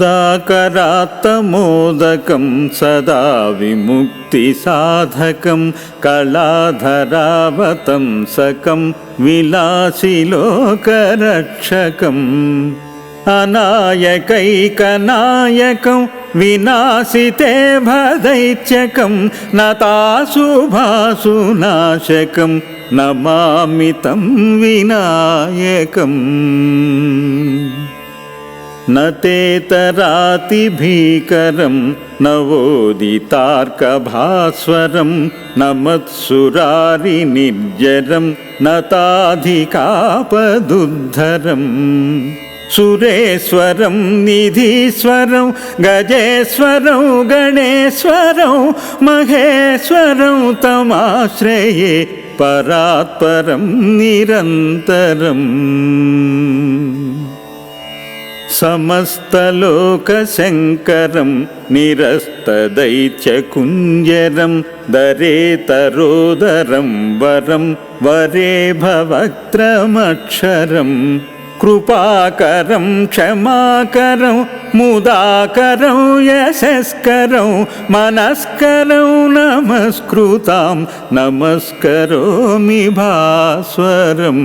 मुदाकरात्तमोदकं सदा विमुक्तिसाधकं कलाधरावतंसकं विलासिलोकरक्षकम् अनायकैकनायकं विनाशिते भदैत्यकं नताशुभासुनाशकं नमामि तं विनायकम् न तेतरातिभीकरं नवोदितार्कभास्वरं न मत्सुरारिनिर्जरं न ताधिकापदुद्धरम् सुरेश्वरं निधीश्वरं गजेश्वरं गणेश्वरं महेश्वरं तमाश्रये परात्परं निरन्तरम् समस्तलोकशङ्करं निरस्तदैत्यकुञ्जरं दरेतरोदरं वरं वरे भवक्त्रमक्षरम् कृपाकरं क्षमाकरं मुदाकरं यशस्करं मनस्करं नमस्कृतां नमस्करोमि भास्वरम्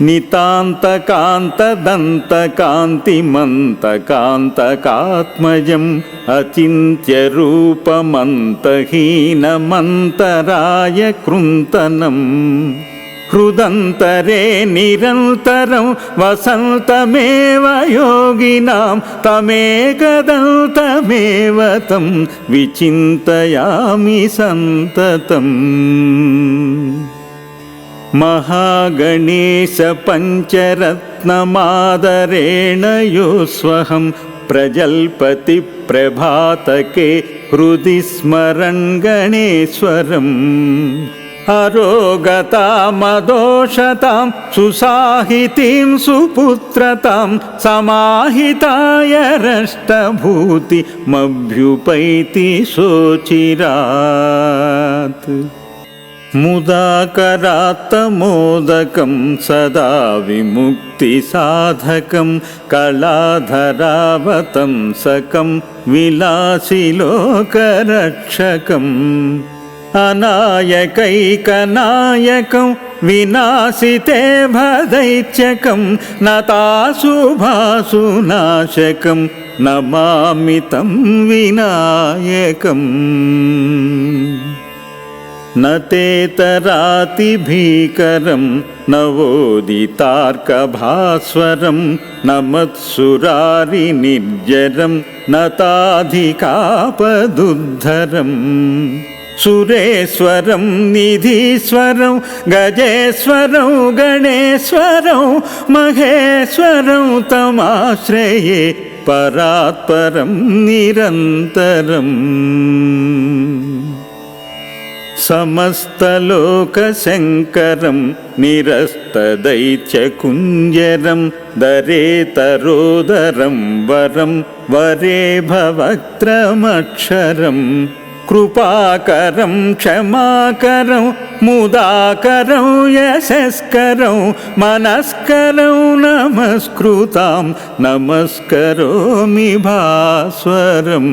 नितान्तकान्तदन्तकान्तिमन्तकान्तकात्मजम् अचिन्त्यरूपमन्तहीनमन्तराय कृन्तनम्। हृदन्तरे निरन्तरं वसन्तमेव योगिनां तमेकदन्तमेव तं विचिन्तयामि सन्ततम् महागणेशपञ्चरत्नमादरेण योऽस्वहं प्रजल्पतिप्रभातके हृदि स्मरन् गणेश्वरम् अरोगतामदोषतां सुसाहितीं सुपुत्रतां समाहिताय रष्टभूतिमभ्युपैति शोचिरात् मुदाकरात्तमोदकं सदा विमुक्तिसाधकं कलाधरावतंसकं विलासिलोकरक्षकम् अनायकैकनायकं विनाशिते भदैत्यकं नताशुभासुनाशकं नमामि तं विनायकम् न तेतरातिभीकरं नवोदितार्कभास्वरं न मत्सुरारिनिर्जरं न ताधिकापदुद्धरम् सुरेश्वरं, निधीश्वरं, गजेश्वरं, गणेश्वरं, महेश्वरं तमाश्रये परात्परं निरन्तरम्। समस्तलोकशङ्करं निरस्तदैत्यकुञ्जरं दरेतरोदरं वरं वरे भवक्त्रमक्षरम् कृपाकरं क्षमाकरं मुदाकरं यशस्करं मनस्करं नमस्कृतां नमस्करोमि भास्वरम्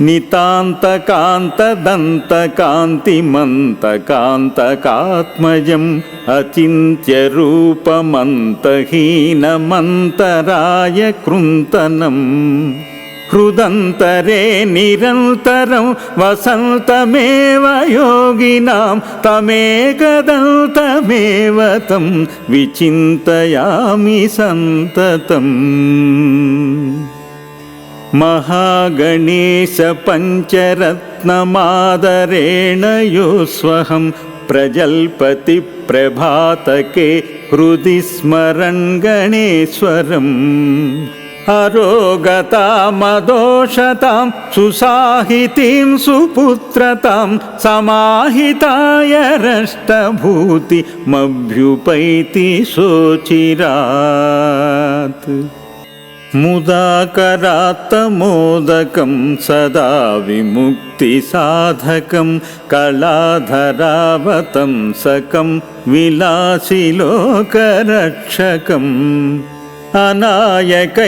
नितान्तकान्तदन्तकान्तिमन्तकान्तकात्मजम् अचिन्त्यरूपमन्तहीनमन्तराय कृन्तनम्। हृदन्तरे निरन्तरं वसन्तमेव योगिनां तमेकदन्तमेव तं विचिन्तयामि सन्ततम् महागणेशपञ्चरत्नमादरेण योऽस्वहं प्रजल्पति प्रभातके हृदि स्मरन् गणेश्वरम् अरोगतामदोषतां सुसाहितीं सुपुत्रतां समाहिताय रष्टभूतिमभ्युपैति शोचिरात् मुदाकरात्तमोदकं सदा विमुक्तिसाधकं कलाधरावतंसकं विलासिलोकरक्षकम् अनायकैकनायकं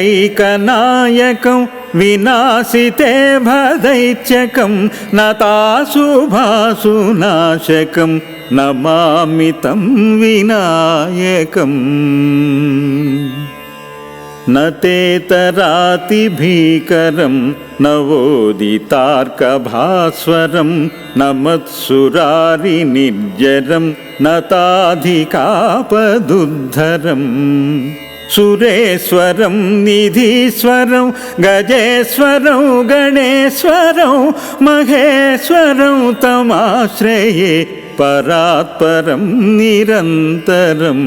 विनाशिते भदैत्यकं नताशुभासुनाशकं नमामि तं विनायकम् न तेतरातिभीकरं नवोदितार्कभास्वरं न मत्सुरारिनिर्जरं न ताधिकापदुद्धरम् सुरेश्वरं निधीश्वरं गजेश्वरं गणेश्वरं महेश्वरं तमाश्रये परात्परं निरन्तरम्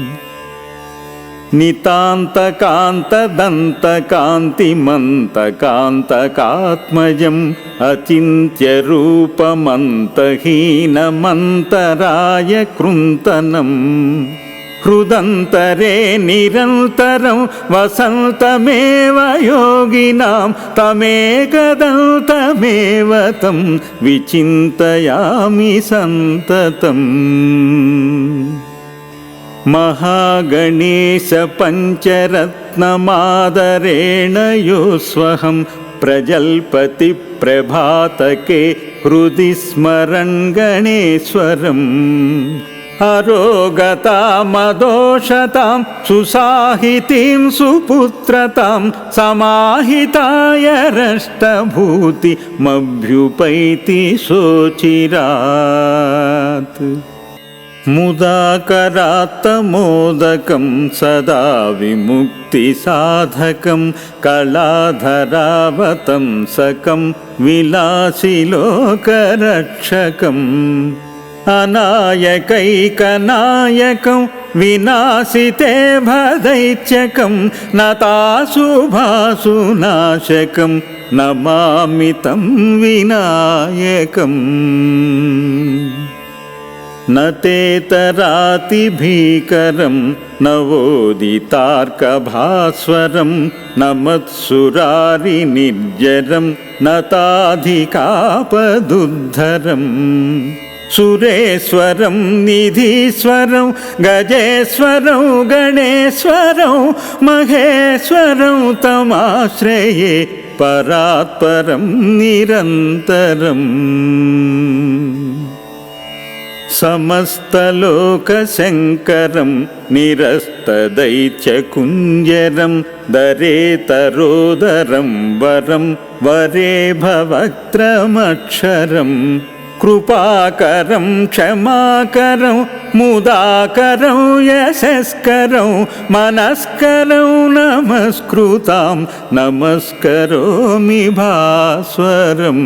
नितान्तकान्तदन्तकान्तिमन्तकान्तकात्मजम् अचिन्त्यरूपमन्तहीनमन्तराय कृन्तनम्। हृदन्तरे निरन्तरं वसन्तमेव योगिनां तमेकदन्तमेव तं विचिन्तयामि सन्ततम् महागणेशपञ्चरत्नमादरेण योऽस्वहं प्रजल्पति प्रभातके हृदि स्मरन् गणेश्वरम् अरोगतामदोषतां सुसाहितीं सुपुत्रतां समाहिताय रष्टभूतिमभ्युपैति शोचिरात् मुदाकरात्तमोदकं सदा विमुक्तिसाधकं कलाधरावतंसकं विलासिलोकरक्षकम् अनायकैकनायकं विनाशिते भदैत्यकं नताशुभासुनाशकं नमामि तं विनायकम् न तेतरातिभीकरं नवोदितार्कभास्वरं न मत्सुरारिनिर्जरं न ताधिकापदुद्धरम् सुरेश्वरं निधीश्वरं गजेश्वरं गणेश्वरं महेश्वरं तमाश्रये परात्परं निरन्तरम् समस्तलोकशङ्करं निरस्तदैत्यकुञ्जरं दरेतरोदरं वरं वरे भवक्त्रमक्षरम् कृपाकरं क्षमाकरं मुदाकरं यशस्करं मनस्करं नमस्कृतां नमस्करोमि भास्वरम्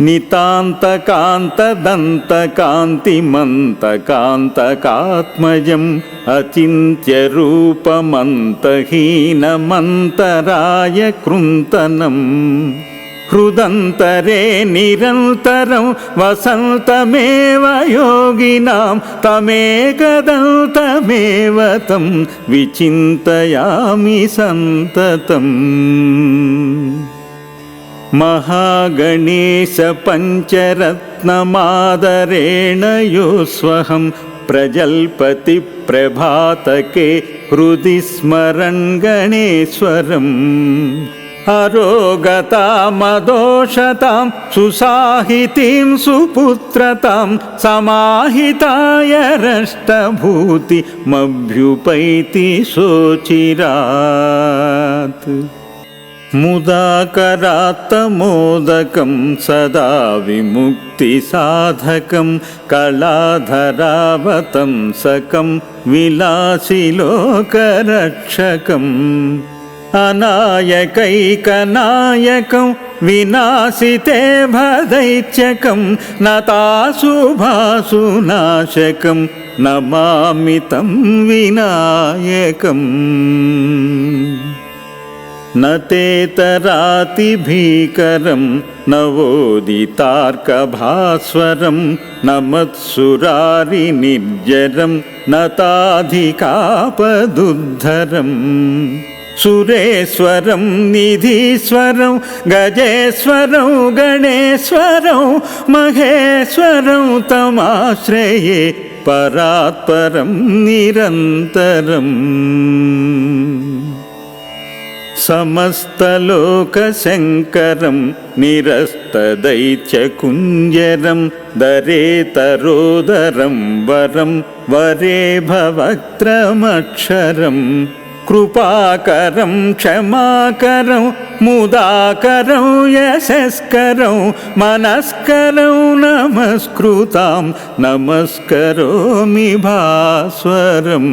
नितान्तकान्तदन्तकान्तिमन्तकान्तकात्मजम् अचिन्त्यरूपमन्तहीनमन्तराय कृन्तनम्। हृदन्तरे निरन्तरं वसन्तमेव योगिनां तमेकदन्तमेव तं विचिन्तयामि सन्ततम् महागणेशपञ्चरत्नमादरेण योऽस्वहं प्रजल्पतिप्रभातके हृदि स्मरन् गणेश्वरम् अरोगतामदोषतां सुसाहितीं सुपुत्रतां समाहिताय रष्टभूतिमभ्युपैति शोचिरात् मुदाकरात्तमोदकं सदा विमुक्तिसाधकं कलाधरावतंसकं विलासिलोकरक्षकम् अनायकैकनायकं विनाशिते भदैत्यकं नताशुभासुनाशकं नमामि तं विनायकम् न तेतरातिभीकरं नवोदितार्कभास्वरं न मत्सुरारिनिर्जरं न ताधिकापदुद्धरम् सुरेश्वरं, निधीश्वरं, गजेश्वरं, गणेश्वरं, महेश्वरं तमाश्रये परात्परं निरन्तरम्। समस्तलोकशङ्करं निरस्तदैत्यकुञ्जरं दरेतरोदरं वरं वरे भवक्त्रमक्षरम् कृपाकरं क्षमाकरं मुदाकरं यशस्करं मनस्करं नमस्कृतां नमस्करोमि भास्वरम्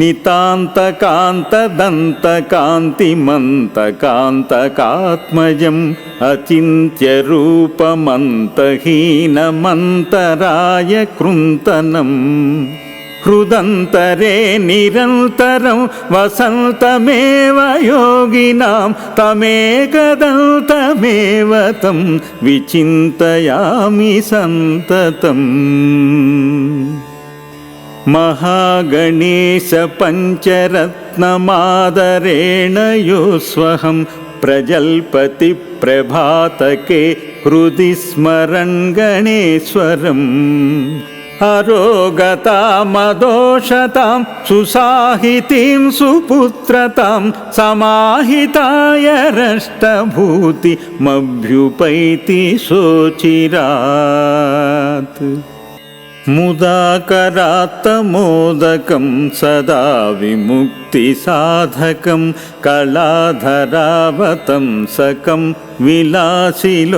नितान्तकान्तदन्तकान्तिमन्तकान्तकात्मजम् अचिन्त्यरूपमन्तहीनमन्तराय कृन्तनम् हृदन्तरे निरन्तरं वसन्तमेव योगिनां तमेकदन्तमेव तं विचिन्तयामि सन्ततम् महागणेशपञ्चरत्नमादरेण योऽस्वहं प्रजल्पतिप्रभातके हृदि स्मरन् गणेश्वरम् अरोगतामदोषतां सुसाहितीं सुपुत्रतां समाहिताय रष्टभूतिमभ्युपैति शोचिरात् मुदाकरात्तमोदकं सदा विमुक्तिसाधकं कलाधरावतंसकं विलासिलोकरक्षकम्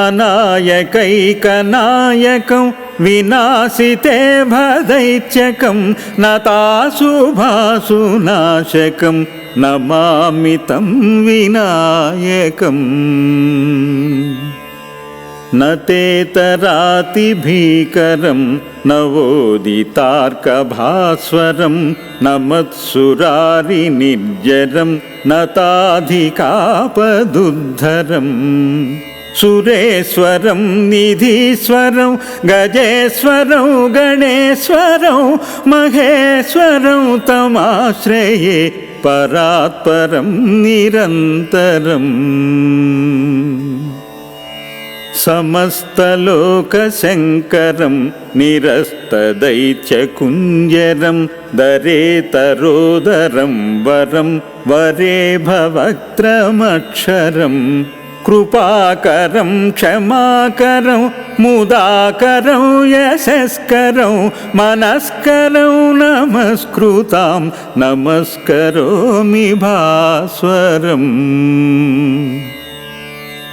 अनायकैकनायकं विनाशिते भदैत्यकं नताशुभाशुनाशकं नमामि तं विनायकम् न तेतरातिभीकरं नवोदितार्कभास्वरं न मत्सुरारिनिर्जरं न ताधिकापदुद्धरम् सुरेश्वरं, निधीश्वरं, गजेश्वरं, गणेश्वरं, महेश्वरं तमाश्रये परात्परं निरन्तरम्। समस्तलोकशङ्करं निरस्तदैत्यकुञ्जरं दरेतरोदरं वरं वरे भवक्त्रमक्षरम् कृपाकरं क्षमाकरं मुदाकरं यशस्करं मनस्करं नमस्कृतां नमस्करोमि भास्वरम्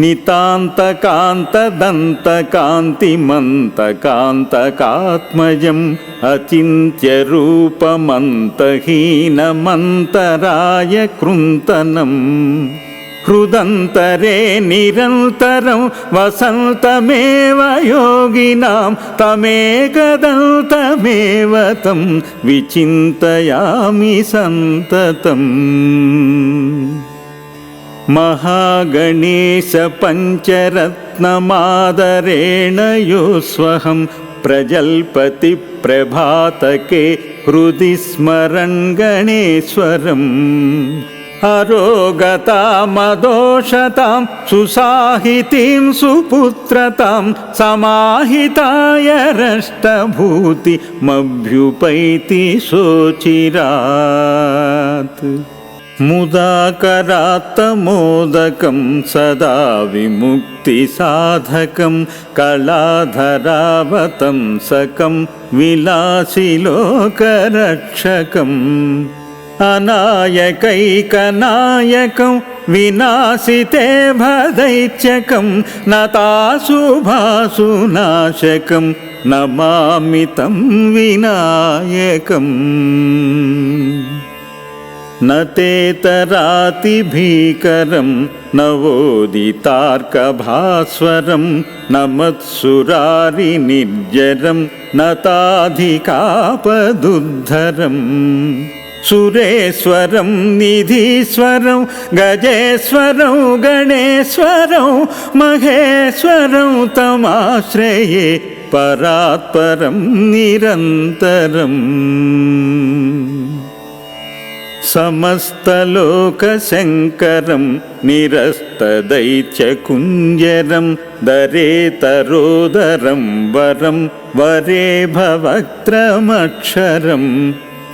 नितान्तकान्तदन्तकान्तिमन्तकान्तकात्मजम् अचिन्त्यरूपमन्तहीनमन्तराय कृन्तनम् हृदन्तरे निरन्तरं वसन्तमेव योगिनां तमेकदन्तमेव तं विचिन्तयामि सन्ततम् महागणेशपञ्चरत्नमादरेण योऽस्वहं प्रजल्पतिप्रभातके हृदि स्मरन् गणेश्वरम्। अरोगतामदोषतां सुसाहितीं सुपुत्रतां समाहिताय रष्टभूतिमभ्युपैति शोचिरात् मुदाकरात्तमोदकं सदा विमुक्तिसाधकं कलाधरावतंसकं विलासिलोकरक्षकम् अनायकैकनायकं विनाशिते भदैत्यकं नताशुभाशुनाशकं नमामि तं विनायकम् न तेतरातिभीकरं नवोदितार्कभास्वरं न मत्सुरारिनिर्जरं न ताधिकापदुद्धरम् सुरेश्वरं निधीश्वरं गजेश्वरं गणेश्वरं महेश्वरं तमाश्रये परात्परं निरन्तरम् समस्तलोकशङ्करं निरस्तदैत्यकुञ्जरं दरेतरोदरं वरं वरे भवक्त्रमक्षरम्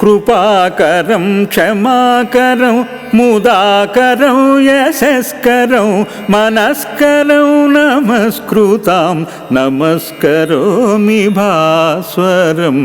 कृपाकरं क्षमाकरं मुदाकरं यशस्करं मनस्करं नमस्कृतां नमस्करोमि भास्वरम्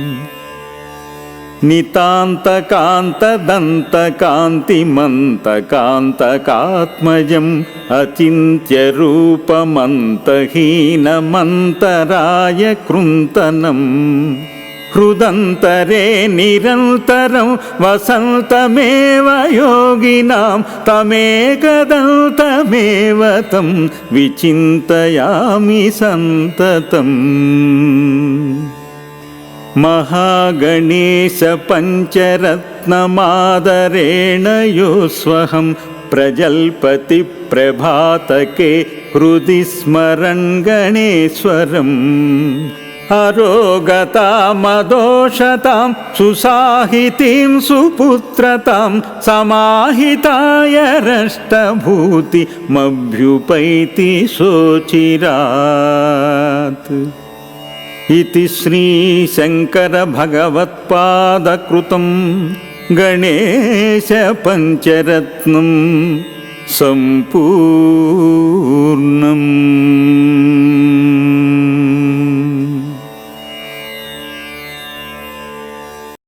नितान्तकान्तदन्तकान्तिमन्तकान्तकात्मजम् अचिन्त्यरूपमन्तहीनमन्तराय कृन्तनम् हृदन्तरे निरन्तरं वसन्तमेव योगिनां तमेकदन्तमेव तं विचिन्तयामि सन्ततम् महागणेशपञ्चरत्नमादरेण योऽस्वहं प्रजल्पति प्रभातके हृदि स्मरन् गणेश्वरम् अरोगतामदोषतां सुसाहितीं सुपुत्रतां समाहिताय रष्टभूतिमभ्युपैति शोचिरात् इति श्रीशङ्करभगवत्पादकृतं गणेशपञ्चरत्नं सम्पूर्णम्